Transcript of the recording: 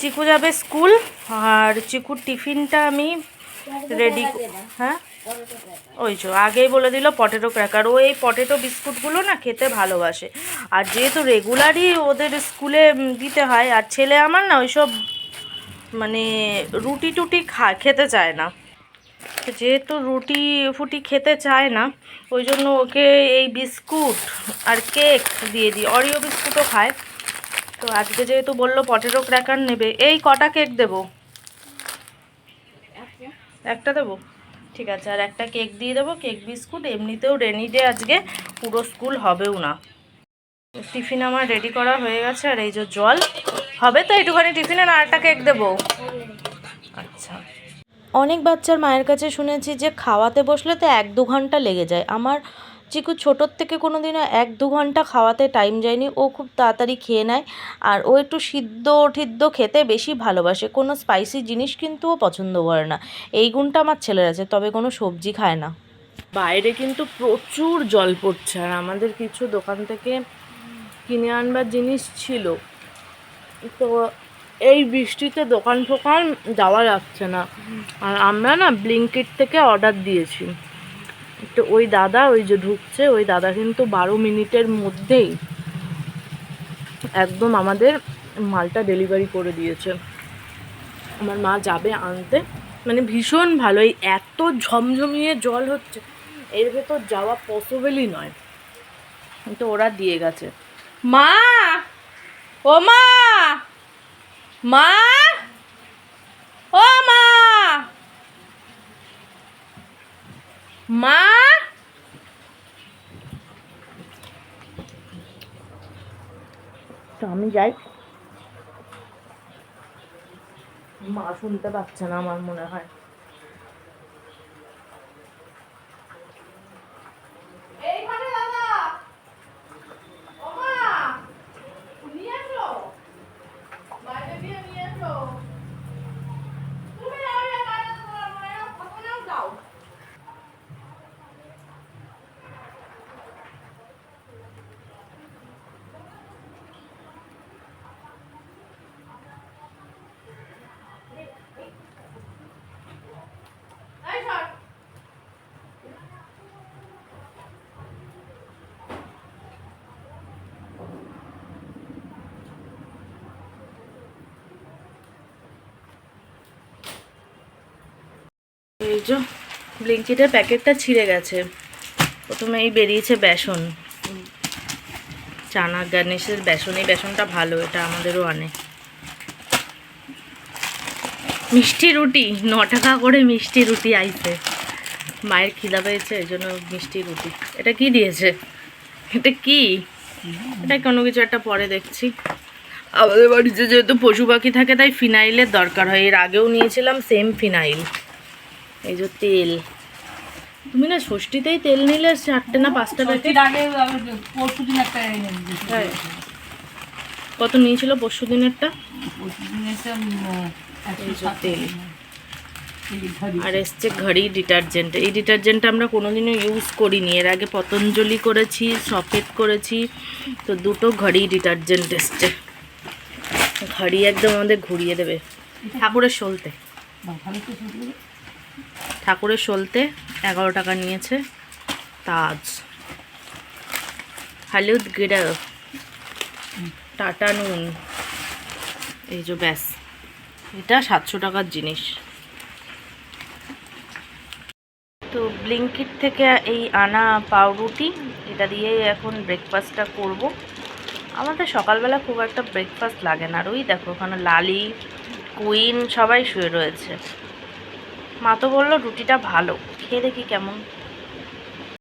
চিকু যাবে স্কুল আর চিকুর টিফিনটা আমি রেডি হ্যাঁ? ওই তো আগেই বলে দিল পটেটো ক্র্যাকার ও এই পটেটো বিস্কুটগুলো না খেতে ভালোবাসে। আর যেহেতু রেগুলারই ওদের স্কুলে দিতে হয় আর ছেলে আমার না ওইসব মানে রুটি টুটি খা খেতে চায় না। যেহেতু রুটি ফুটি খেতে চায় না ওই জন্য ওকে এই বিস্কুট আর কেক দিয়ে দিই। অরিও বিস্কুটও খায়। তো আজকে যেহেতু বলল পটেটো ক্র্যাকার নেবে, এই কটা কেক দেবো? একটা দেবো? ঠিক আছে, আর একটা কেক দিয়ে দেবো কেক বিস্কুট এমনিতেও রেনি ডে আজকে, পুরো স্কুল হবেও না। টিফিন আমার রেডি করা হয়ে গেছে, আর এই যে জল, হবে তো একটুখানি টিফিনে না আরেকটা কেক দেবো? আচ্ছা। অনেক বাচ্চার মায়ের কাছে শুনেছি যে খাওয়াতে বসলে তো এক দু ঘণ্টা লেগে যায়। আমার চিকু ছোটোর থেকে কোনো দিনও এক দু ঘণ্টা খাওয়াতে টাইম যায়নি। ও খুব তাড়াতাড়ি খেয়ে নেয় আর ও একটু সিদ্ধ ঠিদ্ধ খেতে বেশি ভালোবাসে। কোনো স্পাইসি জিনিস কিন্তু ও পছন্দ করে না। এই গুণটা আমার ছেলের আছে, তবে কোনো সবজি খায় না। বাইরে কিন্তু প্রচুর জল পড়ছে আর আমাদের কিছু দোকান থেকে কিনে আনবার জিনিস ছিল। তো এই বৃষ্টিতে দোকান ফোকান যাওয়া যাচ্ছে না। আর আমরা না ব্লিঙ্কিট থেকে অর্ডার দিয়েছি। তো ওই দাদা, ওই যে ঢুকছে, ওই দাদা কিন্তু বারো মিনিটের মধ্যেই একদম আমাদের মালটা ডেলিভারি করে দিয়েছে। আমার মা যাবে আনতে। মানে ভীষণ ভালো, এই এত ঝমঝমিয়ে জল হচ্ছে, এর ভেতর যাওয়া পসিবলই নয়। তো ওরা দিয়ে গেছে। মা! ও মা! মা! ও মা! মা! তো আমি যাই। মা শুনতে পাচ্ছে না আমার মনে হয় এইখানে দাদা ও মা নিয়ে এসো বাইরে দিয়ে নিয়ে এসো তুমি যাও না বাইরে তোমার মায়ের কথা নাও যাও এই সর এই যে ব্লিঙ্কিটের প্যাকেটটা ছিঁড়ে গেছে। প্রথমে এই বেরিয়েছে বেসন। চানা গার্নিশের বেসন, এই বেসনটা ভালো, এটা আমাদেরও আনে। মিষ্টি রুটি ন টাকা করে মিষ্টি রুটি আইছে। মায়ের খিদা পেয়েছে, এই জন্য মিষ্টি রুটি। এটা কি দিয়েছে? এটা কি? এটা কোনো কিছু একটা পরে দেখছি। আমাদের বাড়িতে যেহেতু পশু পাখি থাকে, তাই ফিনাইলের দরকার হয়। এর আগেও নিয়েছিলাম, সেম ফিনাইল। এই যে তেল। তুমি না ষষ্ঠীতেই তেল নিলে চারটে না পাঁচটা প্যাকেট? আগে পরশু দিন একটা। তাই? কত নিয়েছিল পরশু দিনেরটা তেল। আর এসছে ঘড়ি ডিটারজেন্ট। এই ডিটারজেন্টটা আমরা কোনোদিনও ইউজ করিনি। এর আগে পতঞ্জলি করেছি সফেট করেছি। তো দুটো ঘড়ি ডিটারজেন্ট এসছে। ঘড়ি একদম আমাদের ঘুরিয়ে দেবে। ঠাকুরের সলতে বাহ, ভালো তো শুনতে পেলে। ঠাকুরের সলতে এগারো টাকা নিয়েছে। তাজ। হলুদ গিড়া। টাটা নুন। এই যে ব্যাস। এটা সাতশো টাকার জিনিস। তো ব্লিঙ্কিট থেকে এই আনা পাউরুটি, এটা দিয়েই এখন ব্রেকফাস্টটা করব। আমাদের সকালবেলা খুব একটা ব্রেকফাস্ট লাগে না। আর ওই দেখো, ওখানে লালি কুইন সবাই শুয়ে রয়েছে। মা তো বলল রুটিটা ভালো। খেয়ে দেখি কেমন।